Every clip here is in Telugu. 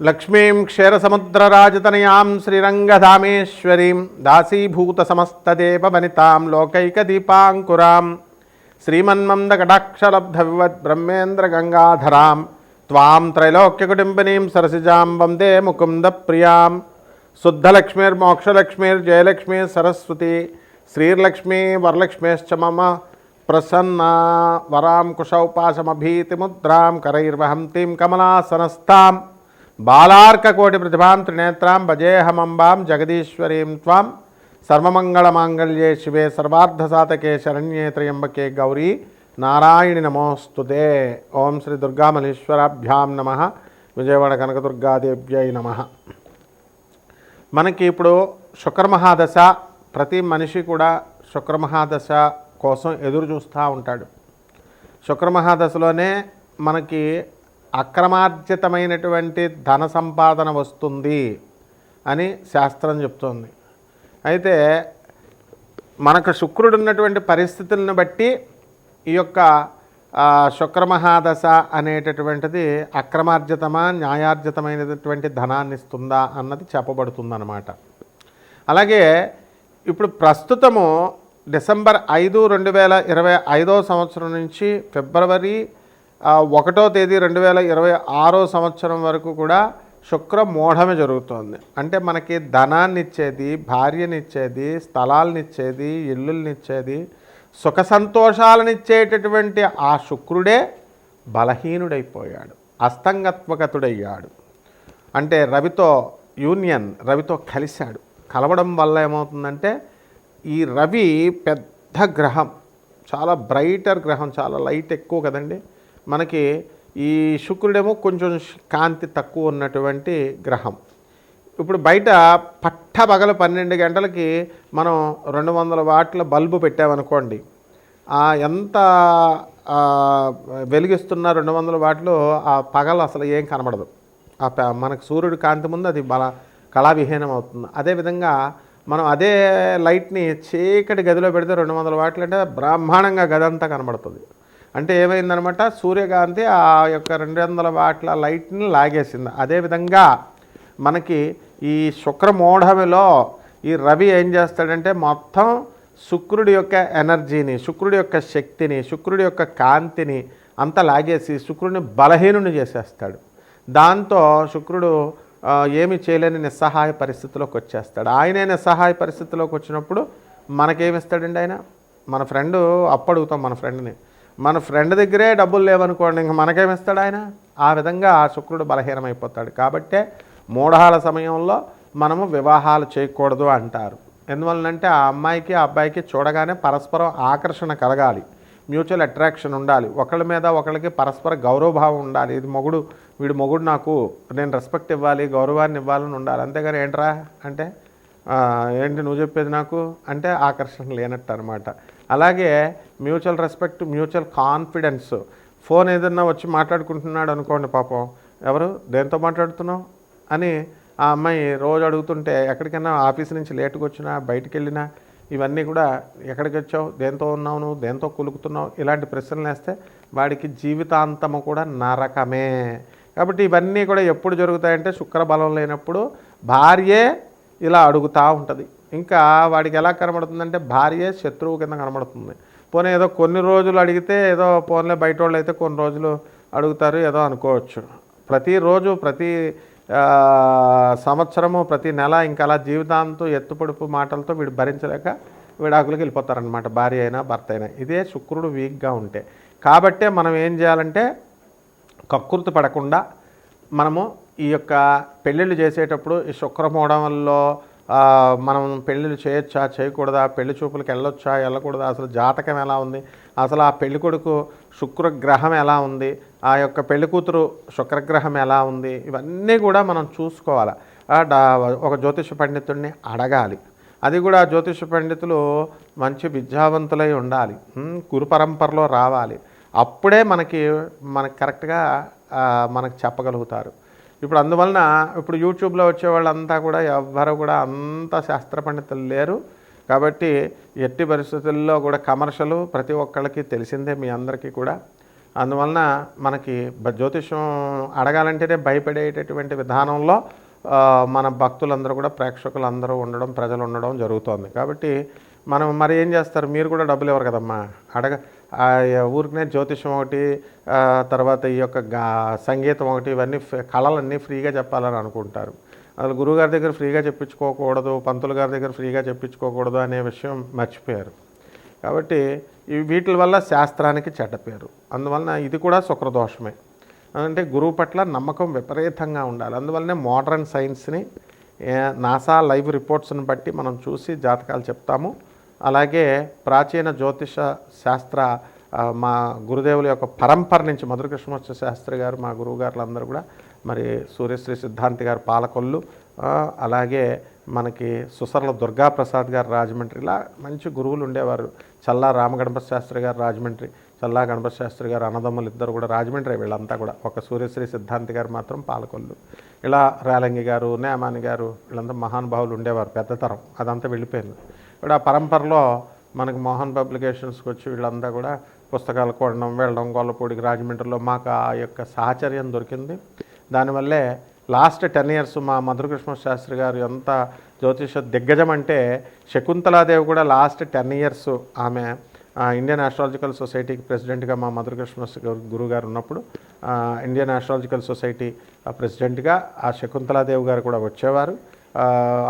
లక్ష్మీం క్షీరసముద్రరాజతనయాం శ్రీరంగధామేశ్వరీం దాసీభూతసమస్తదేవనితాం లోకైకదీపాంకురాం శ్రీమన్మందకటాక్షలబ్ధవివద్బ్రహ్మేంద్రగంగాధరాం త్వాం త్రైలోక్యకుటుంబినీం సరసిజాం వందే ముకుందప్రియాం శుద్ధలక్ష్మీర్మోక్షలక్ష్మీర్జయలక్ష్మీ సరస్వతి శ్రీర్లక్ష్మీ వరలక్ష్మీశ్చ మమ ప్రసన్న వరాం కుశౌపాసమభీతిముద్రాం కరైర్వహంతీం కమలాసనస్థాం బాలార్కకోటి ప్రతిభాం త్రినేత్రాం భజేహమంబాం జగదీశ్వరీం త్వాం సర్వమంగళమాంగళ్యే శివే సర్వార్ధసాతకే శరణ్యే త్రయంబకే గౌరీ నారాయణి నమోస్తుతే. ఓం శ్రీ దుర్గామలీశ్వరాభ్యాం నమ. విజయవాడ కనకదుర్గాదేవ్యై నమ. మనకి ఇప్పుడు శుక్రమహాదశ ప్రతి మనిషి కూడా శుక్రమహాదశ కోసం ఎదురు చూస్తూ ఉంటాడు. శుక్రమహాదశలోనే మనకి అక్రమార్జితమైనటువంటి ధన సంపాదన వస్తుంది అని శాస్త్రం చెప్తోంది. అయితే మనకు శుక్రుడు ఉన్నటువంటి పరిస్థితులను బట్టి ఈ యొక్క శుక్రమహాదశ అనేటటువంటిది అక్రమార్జితమా న్యాయార్జితమైనటువంటి ధనాన్ని ఇస్తుందా అన్నది చెప్పబడుతుందన్నమాట. అలాగే ఇప్పుడు ప్రస్తుతము డిసెంబర్ ఐదు రెండు వేల ఇరవై ఐదో సంవత్సరం నుంచి ఫిబ్రవరి ఒకటో తేదీ రెండు వేల ఇరవై ఆరో సంవత్సరం వరకు కూడా శుక్ర మూఢమే జరుగుతోంది. అంటే మనకి ధనాన్ని ఇచ్చేది భార్యనిచ్చేది స్థలాలనిచ్చేది ఇల్లుల్నిచ్చేది సుఖ సంతోషాలనిచ్చేటటువంటి ఆ శుక్రుడే బలహీనుడైపోయాడు అస్తంగత్వగతుడయ్యాడు. అంటే రవితో యూనియన్ రవితో కలిశాడు. కలవడం వల్ల ఏమవుతుందంటే ఈ రవి పెద్ద గ్రహం చాలా బ్రైటర్ గ్రహం చాలా లైట్ ఎక్కువ కదండి. మనకి ఈ శుక్రుడేమో కొంచెం కాంతి తక్కువ ఉన్నటువంటి గ్రహం. ఇప్పుడు బయట పట్ట పగల పన్నెండు గంటలకి మనం రెండు వందల వాట్ల బల్బు పెట్టామనుకోండి ఎంత వెలిగిస్తున్న రెండు వందల వాట్లు ఆ పగలు అసలు ఏం కనబడదు. ఆ ప- మనకు సూర్యుడు కాంతి ముందు అది బల కళావిహీనం అవుతుంది. అదేవిధంగా మనం అదే లైట్ని చీకటి గదిలో పెడితే రెండు వందల వాట్లు అంటే బ్రహ్మాండంగా గదంతా కనబడుతుంది. అంటే ఏమైందనమాట? సూర్యకాంతి ఆ యొక్క రెండు వందల వాట్ల లైట్ని లాగేసింది. అదేవిధంగా మనకి ఈ శుక్రమూఢమిలో ఈ రవి ఏం చేస్తాడంటే మొత్తం శుక్రుడి యొక్క ఎనర్జీని శుక్రుడి యొక్క శక్తిని శుక్రుడి యొక్క కాంతిని అంతా లాగేసి శుక్రుడిని బలహీనుని చేసేస్తాడు. దాంతో శుక్రుడు ఏమి చేయలేని నిస్సహాయ పరిస్థితిలోకి వచ్చేస్తాడు. ఆయనే నిస్సహాయ పరిస్థితిలోకి వచ్చినప్పుడు మనకేమిస్తాడండి ఆయన? మన ఫ్రెండ్ అప్పడుగుతాం మన ఫ్రెండ్ని. మన ఫ్రెండ్ దగ్గరే డబ్బులు లేవనుకోండి ఇంక మనకేమిస్తాడు ఆయన? ఆ విధంగా ఆ శుక్రుడు బలహీనమైపోతాడు. కాబట్టే మూఢాల సమయంలో మనము వివాహాలు చేయకూడదు అంటారు. ఎందువలనంటే ఆ అమ్మాయికి ఆ అబ్బాయికి చూడగానే పరస్పరం ఆకర్షణ కలగాలి. మ్యూచువల్ అట్రాక్షన్ ఉండాలి. ఒకళ్ళ మీద ఒకళ్ళకి పరస్పర గౌరవభావం ఉండాలి. ఇది మొగుడు వీడు మొగుడు నాకు నేను రెస్పెక్ట్ ఇవ్వాలి గౌరవాన్ని ఇవ్వాలని ఉండాలి. అంతేగాని ఏంట్రా అంటే ఏంటి నువ్వు చెప్పేది నాకు? అంటే ఆకర్షణ లేనట్టు అనమాట అలాగే mutual respect mutual confidence. Phone ఏదన్నా వచ్చి మాట్లాడుకుంటున్నాడు అనుకోండి పాపం. ఎవరు? దేంతో మాట్లాడుతున్నావు? అని ఆ అమ్మాయి రోజు అడుగుతుంటే ఎక్కడికైనా ఆఫీస్ నుంచి లేటుగా వచ్చినా బయటికి వెళ్ళినా ఇవన్నీ కూడా ఎక్కడికి వచ్చావు? దేంతో ఉన్నావు నువ్వు? దేంతో కులుకుతున్నావు? ఇలాంటి ప్రశ్నలు వేస్తే వాడికి జీవితాంతము కూడా నరకమే. కాబట్టి ఇవన్నీ కూడా ఎప్పుడు జరుగుతాయంటే శుక్ర బలం లేనప్పుడు భార్యే ఇలా అడుగుతూ ఉంటుంది. ఇంకా వాడికి ఎలా కనబడుతుందంటే భార్యే శత్రువు కింద కనబడుతుంది. పోనీ ఏదో కొన్ని రోజులు అడిగితే ఏదో పోన్లే బయట వాళ్ళు అయితే కొన్ని రోజులు అడుగుతారు ఏదో అనుకోవచ్చు. ప్రతిరోజు ప్రతి సంవత్సరము ప్రతి నెల ఇంకా అలా జీవితాంతం ఎత్తుపొడుపు మాటలతో వీడు భరించలేక విడాకులకు వెళ్ళిపోతారనమాట భార్య అయినా భర్త అయినా. ఇదే శుక్రుడు వీక్గా ఉంటే. కాబట్టే మనం ఏం చేయాలంటే కక్కుర్తి పడకుండా మనము ఈ యొక్క పెళ్ళిళ్ళు చేసేటప్పుడు ఈ శుక్రమూఢంలో మనం పెళ్ళిళ్ళు చేయొచ్చా చేయకూడదా పెళ్ళి చూపులకు వెళ్ళొచ్చా వెళ్ళకూడదా అసలు జాతకం ఎలా ఉంది అసలు ఆ పెళ్ళి కొడుకు శుక్రగ్రహం ఎలా ఉంది ఆ యొక్క పెళ్ళి కూతురు శుక్రగ్రహం ఎలా ఉంది ఇవన్నీ కూడా మనం చూసుకోవాలి. ఒక జ్యోతిష పండితుడిని అడగాలి. అది కూడా జ్యోతిష పండితులు మంచి విద్యావంతులై ఉండాలి. గురు పరంపరలో రావాలి. అప్పుడే మనకి మనకి కరెక్ట్గా మనకు చెప్పగలుగుతారు. ఇప్పుడు అందువలన ఇప్పుడు యూట్యూబ్లో వచ్చే వాళ్ళంతా కూడా ఎవ్వరు కూడా అంత శాస్త్ర పండితులు లేరు. కాబట్టి ఎట్టి పరిస్థితుల్లో కూడా కమర్షియల్ ప్రతి ఒక్కళ్ళకి తెలిసిందే మీ అందరికీ కూడా. అందువలన మనకి జ్యోతిషం అడగాలంటేనే భయపడేటటువంటి విధానంలో మన భక్తులందరూ కూడా ప్రేక్షకులందరూ ఉండడం ప్రజలు ఉండడం జరుగుతోంది. కాబట్టి మనం మరి ఏం చేస్తారు? మీరు కూడా డబ్బులు ఇవ్వరు కదమ్మా. అడగ ఊరికనే జ్యోతిషం ఒకటి తర్వాత ఈ యొక్క గా సంగీతం ఒకటి ఇవన్నీ కళలన్నీ ఫ్రీగా చెప్పాలని అనుకుంటారు. అసలు గురువుగారి దగ్గర ఫ్రీగా చెప్పించుకోకూడదు పంతులు గారి దగ్గర ఫ్రీగా చెప్పించుకోకూడదు అనే విషయం మర్చిపోయారు. కాబట్టి వీటి వల్ల శాస్త్రానికి చెడ్డ పేరు. అందువలన ఇది కూడా శుక్రదోషమే. అంటే గురువు పట్ల నమ్మకం విపరీతంగా ఉండాలి. అందువల్లనే మోడర్న్ సైన్స్ని నాసా లైవ్ రిపోర్ట్స్ని బట్టి మనం చూసి జాతకాలు చెప్తాము. అలాగే ప్రాచీన జ్యోతిష శాస్త్ర మా గురుదేవుల యొక్క పరంపర నుంచి మధురకృష్ణమూర్తి శాస్త్రి గారు మా గురువు అందరూ కూడా మరి సూర్యశ్రీ సిద్ధాంతి గారు పాలకొల్లు అలాగే మనకి సుసర్ల దుర్గాప్రసాద్ గారు రాజమండ్రి ఇలా మంచి గురువులు ఉండేవారు. చల్లా రామగణపతి శాస్త్రి గారు రాజమండ్రి చల్లా గణపతి శాస్త్రి గారు అన్నదమ్ములు ఇద్దరు కూడా రాజమండ్రి వీళ్ళంతా కూడా ఒక సూర్యశ్రీ సిద్ధాంతి గారు మాత్రం పాలకొల్లు. ఇలా రేలంగి గారు నేమాని గారు వీళ్ళంతా మహానుభావులు ఉండేవారు పెద్ద తరం అదంతా వెళ్ళిపోయింది. ఇప్పుడు ఆ పరంపరలో మనకు మోహన్ పబ్లికేషన్స్కి వచ్చి వీళ్ళంతా కూడా పుస్తకాలు కొనడం వెళ్ళడం గొల్లపూడికి రాజమండ్రిలో మాకు ఆ యొక్క సాహచర్యం దొరికింది. దానివల్లే లాస్ట్ టెన్ ఇయర్స్ మా మధురకృష్ణ శాస్త్రి గారు ఎంత జ్యోతిష దిగ్గజం అంటే శకుంతలాదేవి కూడా లాస్ట్ టెన్ ఇయర్స్ ఆమె ఇండియన్ ఆస్ట్రాలజికల్ సొసైటీకి ప్రెసిడెంట్గా మా మధురకృష్ణ గురువు గారు ఉన్నప్పుడు ఇండియన్ ఆస్ట్రాలజికల్ సొసైటీ ఆ, ప్రెసిడెంట్గా ఆ శకుంతలాదేవి గారు కూడా వచ్చేవారు.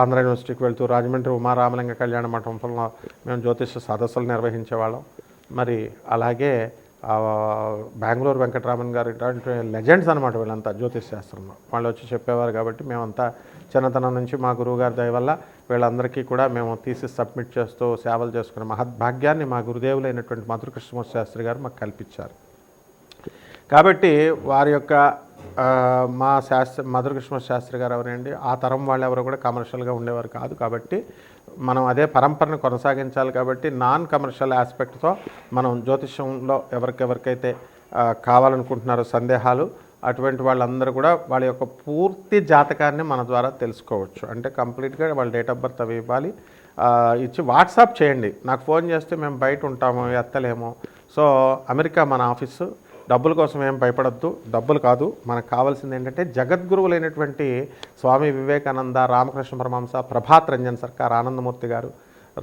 ఆంధ్ర యూనివర్సిటీకి వెళ్తూ రాజమండ్రి ఉమారామలింగ కళ్యాణ మండపంలో మేము జ్యోతిష సదస్సులు నిర్వహించేవాళ్ళం. మరి అలాగే బెంగళూరు వెంకటరామన్ గారు ఇట్లాంటి లెజెండ్స్ అనమాట వీళ్ళంతా జ్యోతిష్ శాస్త్రంలో. వాళ్ళు వచ్చి చెప్పేవారు కాబట్టి మేమంతా చిన్నతనం నుంచి మా గురువు గారి దయ వల్ల వీళ్ళందరికీ కూడా మేము తీసి సబ్మిట్ చేస్తూ సేవలు చేసుకునే మహద్భాగ్యాన్ని మా గురుదేవులైనటువంటి మధుర కృష్ణమూర్తి శాస్త్రి గారు మాకు కల్పించారు. కాబట్టి వారి యొక్క మా శాస్త్ర మధురకృష్ణ శాస్త్రి గారు ఎవరండి? ఆ తరం వాళ్ళు ఎవరు కూడా కమర్షియల్గా ఉండేవారు కాదు కాబట్టి మనం అదే పరంపరను కొనసాగించాలి కాబట్టి నాన్ కమర్షియల్ ఆస్పెక్ట్తో మనం జ్యోతిష్యంలో ఎవరికెవరికైతే కావాలనుకుంటున్నారో సందేహాలు అటువంటి వాళ్ళందరూ కూడా వాళ్ళ యొక్క పూర్తి జాతకాన్ని మన ద్వారా తెలుసుకోవచ్చు. అంటే కంప్లీట్గా వాళ్ళ డేట్ ఆఫ్ బర్త్ అవి ఇవ్వాలి. ఇచ్చి వాట్సాప్ చేయండి. నాకు ఫోన్ చేస్తే మేము బయట ఉంటాము ఎత్తలేము. సో అమెరికా మన ఆఫీసు. డబ్బుల కోసం ఏం భయపడద్దు. డబ్బులు కాదు. మనకు కావాల్సింది ఏంటంటే జగద్గురువులైనటువంటి స్వామి వివేకానంద రామకృష్ణ పరమహంస ప్రభాత్ రంజన్ సర్కార్ ఆనందమూర్తి గారు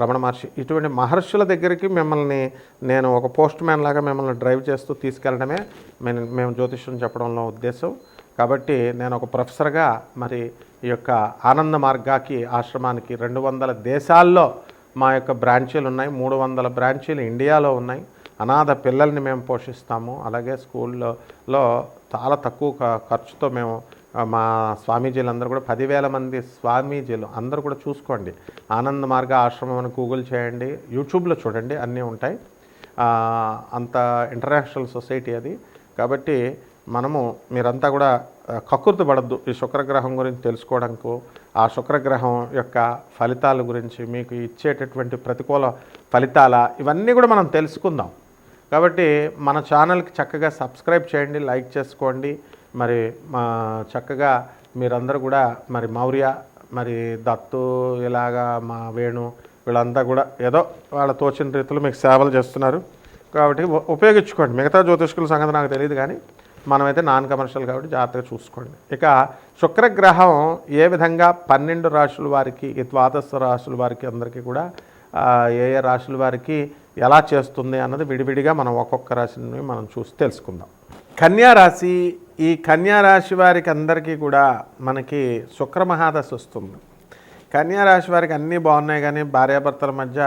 రమణ మహర్షి ఇటువంటి మహర్షుల దగ్గరికి మిమ్మల్ని నేను ఒక పోస్ట్ మ్యాన్ లాగా మిమ్మల్ని డ్రైవ్ చేస్తూ తీసుకెళ్ళడమే మేము మేము జ్యోతిష్యం చెప్పడంలో ఉద్దేశం. కాబట్టి నేను ఒక ప్రొఫెసర్గా మరి ఈ యొక్క ఆనంద మార్గాకి ఆశ్రమానికి రెండు వందల దేశాల్లో మా యొక్క బ్రాంచీలు ఉన్నాయి. మూడు వందల బ్రాంచీలు ఇండియాలో ఉన్నాయి. అనాథ పిల్లల్ని మేము పోషిస్తాము. అలాగే స్కూల్లో చాలా తక్కువ ఖ- ఖర్చుతో మేము మా మా స్వామీజీలందరూ కూడా పదివేల మంది స్వామీజీలు అందరూ కూడా చూసుకోండి. ఆనంద మార్గ ఆశ్రమం అని గూగుల్ చేయండి. యూట్యూబ్లో చూడండి అన్నీ ఉంటాయి. అంత ఇంటర్నేషనల్ సొసైటీ అది. కాబట్టి మనము మీరంతా కూడా కకృతి పడద్దు ఈ శుక్రగ్రహం గురించి తెలుసుకోవడానికి ఆ శుక్రగ్రహం యొక్క ఫలితాల గురించి మీకు ఇచ్చేటటువంటి ప్రతికూల ఫలితాల ఇవన్నీ కూడా మనం తెలుసుకుందాం. కాబట్టి మన ఛానల్కి చక్కగా సబ్స్క్రైబ్ చేయండి లైక్ చేసుకోండి. మరి మా చక్కగా మీరందరూ కూడా మరి మౌర్య మరి దత్తు ఇలాగా మా వేణు వీళ్ళంతా కూడా ఏదో వాళ్ళ తోచిన రీతిలో మీకు సేవలు చేస్తున్నారు. కాబట్టి ఉపయోగించుకోండి. మిగతా జ్యోతిష్కుల సంగతి నాకు తెలియదు కానీ మనమైతే నాన్ కమర్షియల్ కాబట్టి జాగ్రత్తగా చూసుకోండి. ఇక శుక్రగ్రహం ఏ విధంగా పన్నెండు రాశుల వారికి ద్వాదశ రాశుల వారికి అందరికీ కూడా ఏ ఏ రాశుల వారికి ఎలా చేస్తుంది అన్నది విడివిడిగా మనం ఒక్కొక్క రాశిని మనం చూసి తెలుసుకుందాం. కన్యారాశి ఈ కన్యా రాశి వారికి అందరికీ కూడా మనకి శుక్రమహాదశ వస్తుంది. కన్యా రాశి వారికి అన్నీ బాగున్నాయి కానీ భార్యాభర్తల మధ్య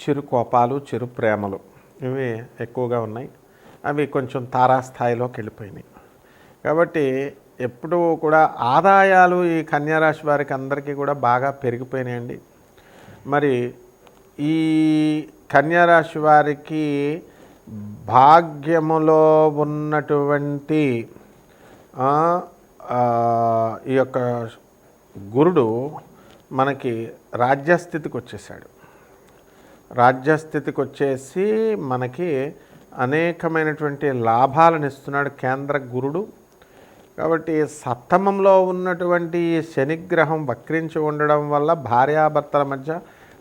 చిరు కోపాలు చిరు ప్రేమలు ఇవి ఎక్కువగా ఉన్నాయి. అవి కొంచెం తారాస్థాయిలోకి వెళ్ళిపోయినాయి. కాబట్టి ఎప్పుడూ కూడా ఆదాయాలు ఈ కన్యారాశి వారికి అందరికీ కూడా బాగా పెరిగిపోయినాయండి. మరి ఈ కన్యారాశి వారికి భాగ్యములో ఉన్నటువంటి ఈ యొక్క గురుడు మనకి రాజ్యస్థితికి వచ్చేసాడు. రాజ్యస్థితికి వచ్చేసి మనకి అనేకమైనటువంటి లాభాలను ఇస్తున్నాడు కేంద్ర గురుడు. కాబట్టి సప్తమంలో ఉన్నటువంటి శనిగ్రహం వక్రించి ఉండడం వల్ల భార్యాభర్తల మధ్య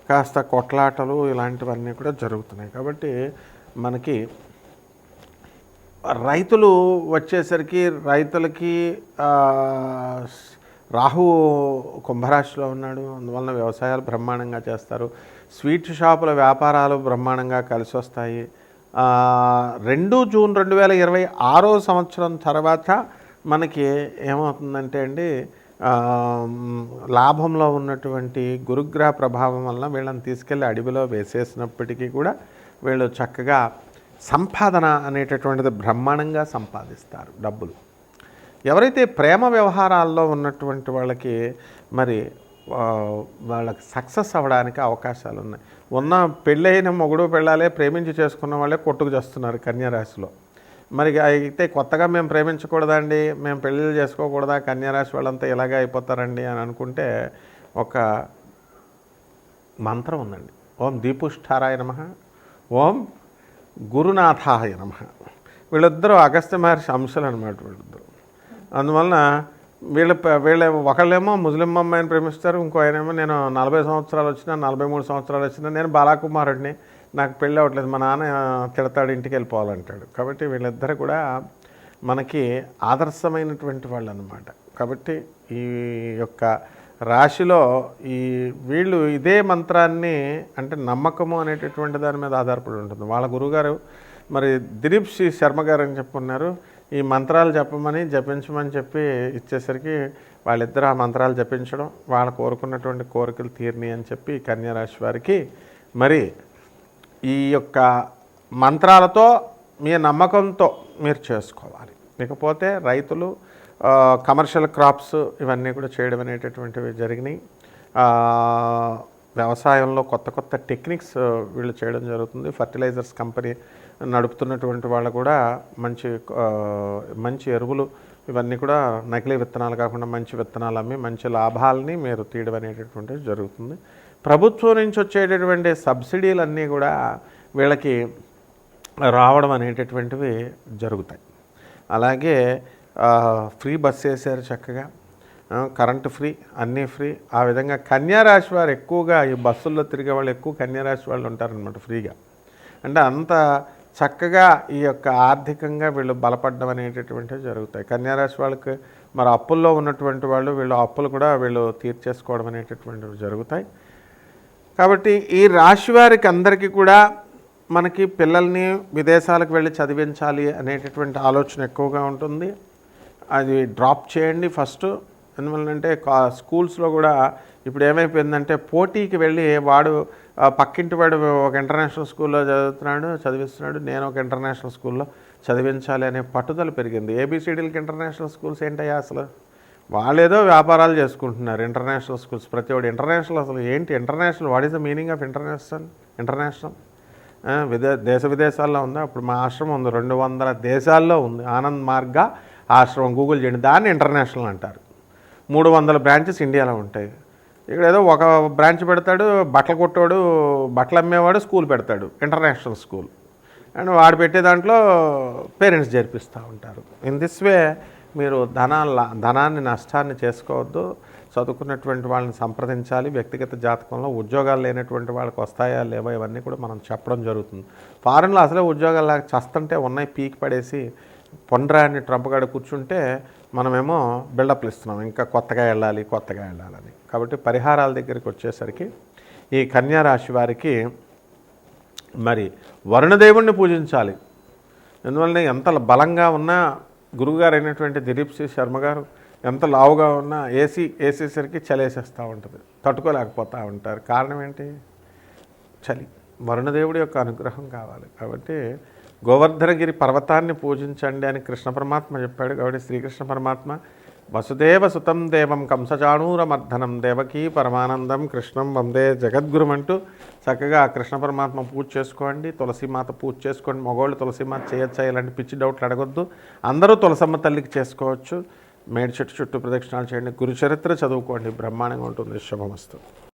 కాస్త కొట్లాటలు ఇలాంటివన్నీ కూడా జరుగుతున్నాయి. కాబట్టి మనకి రైతులు వచ్చేసరికి రైతులకి రాహు కుంభరాశిలో ఉన్నాడు. అందువలన వ్యవసాయాలు బ్రహ్మాండంగా చేస్తారు. స్వీట్ షాపుల వ్యాపారాలు బ్రహ్మాండంగా కలిసి వస్తాయి. రెండు జూన్ రెండు వేల ఇరవై ఆరో సంవత్సరం తర్వాత మనకి ఏమవుతుందంటే అండి లాభంలో ఉన్నటువంటి గురుగ్రహ ప్రభావం వలన వీళ్ళని తీసుకెళ్ళి అడవిలో వేసేసినప్పటికీ కూడా వీళ్ళు చక్కగా సంపాదన అనేటటువంటిది బ్రహ్మాండంగా సంపాదిస్తారు డబ్బులు. ఎవరైతే ప్రేమ వ్యవహారాల్లో ఉన్నటువంటి వాళ్ళకి మరి వాళ్ళకి సక్సెస్ అవ్వడానికి అవకాశాలు ఉన్నాయి ఉన్న పెళ్ళైన మొగుడు పెళ్ళాలే ప్రేమించి చేసుకున్న వాళ్ళే కొట్టుకు చేస్తున్నారు కన్యారాశిలో మరి అయితే కొత్తగా మేము ప్రేమించకూడదండి మేము పెళ్ళిళ్ళు చేసుకోకూడదా కన్యారాశి వాళ్ళంతా ఇలాగే అయిపోతారండి అని అనుకుంటే ఒక మంత్రం ఉందండి. ఓం దీపుష్ఠారాయ నమ ఓం గురునాథాయ నమ. వీళ్ళిద్దరూ అగస్త్య మహర్షి అంశాలు అనమాట వీళ్ళిద్దరు. అందువలన వీళ్ళ వీళ్ళే వీళ్ళ ఒకళ్ళేమో ముస్లిం అమ్మాయిని ప్రేమిస్తారు ఇంకో ఆయనేమో నేను నలభై సంవత్సరాలు వచ్చినా నలభై మూడు సంవత్సరాలు వచ్చినా నేను బాలాకుమారుడిని. నాకు పెళ్ళి అవ్వట్లేదు మా నాన్న తిడతాడు ఇంటికి వెళ్ళిపోవాలంటాడు. కాబట్టి వీళ్ళిద్దరు కూడా మనకి ఆదర్శమైనటువంటి వాళ్ళు అనమాట కాబట్టి ఈ యొక్క రాశిలో ఈ వీళ్ళు ఇదే మంత్రాన్ని అంటే నమ్మకము అనేటటువంటి దాని మీద ఆధారపడి ఉంటుంది. వాళ్ళ గురుగారు మరి దిలీప్ శ్రీ శర్మ గారు అని చెప్పుకున్నారు ఈ మంత్రాలు చెప్పమని జపించమని చెప్పి ఇచ్చేసరికి వాళ్ళిద్దరు ఆ మంత్రాలు జపించడం వాళ్ళు కోరుకున్నటువంటి కోరికలు తీరినాయి అని చెప్పి కన్యారాశి వారికి మరి ఈ యొక్క మంత్రాలతో మీ నమ్మకంతో మీరు చేసుకోవాలి. లేకపోతే రైతులు కమర్షియల్ క్రాప్స్ ఇవన్నీ కూడా చేయడం అనేటటువంటివి జరిగినాయి. వ్యవసాయంలో కొత్త కొత్త టెక్నిక్స్ వీళ్ళు చేయడం జరుగుతుంది. ఫర్టిలైజర్స్ కంపెనీ నడుపుతున్నటువంటి వాళ్ళు కూడా మంచి మంచి ఎరువులు ఇవన్నీ కూడా నకిలీ విత్తనాలు కాకుండా మంచి విత్తనాలు అమ్మి మంచి లాభాలని మీరు తీయడం అనేటటువంటిది జరుగుతుంది. ప్రభుత్వం నుంచి వచ్చేటటువంటి సబ్సిడీలన్నీ కూడా వీళ్ళకి రావడం అనేటటువంటివి జరుగుతాయి. అలాగే ఫ్రీ బస్ వేసారు చక్కగా. కరెంటు ఫ్రీ అన్నీ ఫ్రీ. ఆ విధంగా కన్యారాశి వారు ఎక్కువగా ఈ బస్సుల్లో తిరిగే వాళ్ళు ఎక్కువ కన్యారాశి వాళ్ళు ఉంటారనమాట ఫ్రీగా. అంటే అంత చక్కగా ఈ యొక్క ఆర్థికంగా వీళ్ళు బలపడడం అనేటటువంటివి జరుగుతాయి. కన్యారాశి వాళ్ళకి మరి అప్పుల్లో ఉన్నటువంటి వాళ్ళు వీళ్ళు అప్పులు కూడా వీళ్ళు తీర్చేసుకోవడం అనేటటువంటివి జరుగుతాయి. కాబట్టి ఈ రాశి వారికి అందరికీ కూడా మనకి పిల్లల్ని విదేశాలకు వెళ్ళి చదివించాలి అనేటటువంటి ఆలోచన ఎక్కువగా ఉంటుంది. అది డ్రాప్ చేయండి ఫస్ట్. ఎందువల్లంటే కా స్కూల్స్లో కూడా ఇప్పుడు ఏమైపోయిందంటే పోటీకి వెళ్ళి వాడు పక్కింటి వాడు ఒక ఇంటర్నేషనల్ స్కూల్లో చదువుతున్నాడు చదివిస్తున్నాడు. నేను ఒక ఇంటర్నేషనల్ స్కూల్లో చదివించాలి అనే పట్టుదల పెరిగింది. ఏబీసీడీలకి ఇంటర్నేషనల్ స్కూల్స్ ఏంటయ్యా అసలు? వాళ్ళేదో వ్యాపారాలు చేసుకుంటున్నారు ఇంటర్నేషనల్ స్కూల్స్ ప్రతి ఒక్కటి ఇంటర్నేషనల్ అసలు ఏంటి? International what is the meaning of international international విదే దేశ విదేశాల్లో ఉందా? ఇప్పుడు మా ఆశ్రమం ఉంది రెండు వందల దేశాల్లో ఉంది. ఆనంద్ మార్గ ఆశ్రమం గూగుల్ చేయండి. దాన్ని ఇంటర్నేషనల్ అంటారు. మూడు వందల బ్రాంచెస్ ఇండియాలో ఉంటాయి. ఇక్కడ ఏదో ఒక బ్రాంచ్ పెడతాడు బట్టలు కొట్టాడు బట్టలు అమ్మేవాడు స్కూల్ పెడతాడు ఇంటర్నేషనల్ స్కూల్ అండ్ వాడు పెట్టే దాంట్లో పేరెంట్స్ జరిపిస్తూ ఉంటారు. ఇన్ దిస్ వే మీరు ధనాల ధనాన్ని నష్టాన్ని చేసుకోవద్దు. చదువుకున్నటువంటి వాళ్ళని సంప్రదించాలి. వ్యక్తిగత జాతకంలో ఉద్యోగాలు లేనటువంటి వాళ్ళకి వస్తాయా లేవా ఇవన్నీ కూడా మనం చెప్పడం జరుగుతుంది. ఫారెన్లో అసలే ఉద్యోగాలు లేక చస్తుంటే ఉన్నాయి పీకి పడేసి పొండ్రాన్ని గడ కూర్చుంటే మనమేమో బిల్డప్లు ఇస్తున్నాం. ఇంకా కొత్తగా వెళ్ళాలి కొత్తగా వెళ్ళాలని. కాబట్టి పరిహారాల దగ్గరికి వచ్చేసరికి ఈ కన్యా రాశి వారికి మరి వరుణదేవుణ్ణి పూజించాలి. ఎందువల్ల ఎంత బలంగా ఉన్నా గురువుగారు అయినటువంటి దిలీప్ సి శర్మ గారు ఎంత లావుగా ఉన్నా ఏసీ వేసేసరికి చలేసేస్తూ ఉంటుంది. తట్టుకోలేకపోతూ ఉంటారు. కారణం ఏంటి? చలి. వరుణదేవుడి యొక్క అనుగ్రహం కావాలి. కాబట్టి గోవర్ధనగిరి పర్వతాన్ని పూజించండి అని కృష్ణ పరమాత్మ చెప్పాడు. కాబట్టి శ్రీకృష్ణ పరమాత్మ వసుదేవ సుతం దేవం కంసచాణూరమర్ధనం దేవకీ పరమానందం కృష్ణం వందే జగద్గురుం అంటూ చక్కగా కృష్ణ పరమాత్మ పూజ చేసుకోండి తులసిమాత పూజ చేసుకోండి మగవాళ్ళు తులసిమాత చేయొచ్చా? ఇలాంటి పిచ్చి డౌట్లు అడగొద్దు. అందరూ తులసమ్మ తల్లికి చేసుకోవచ్చు. మేడి చెట్టు చుట్టూ ప్రదక్షిణాలు చేయండి. గురుచరిత్ర చదువుకోండి. బ్రహ్మాండంగా ఉంటుంది. శుభమస్తు.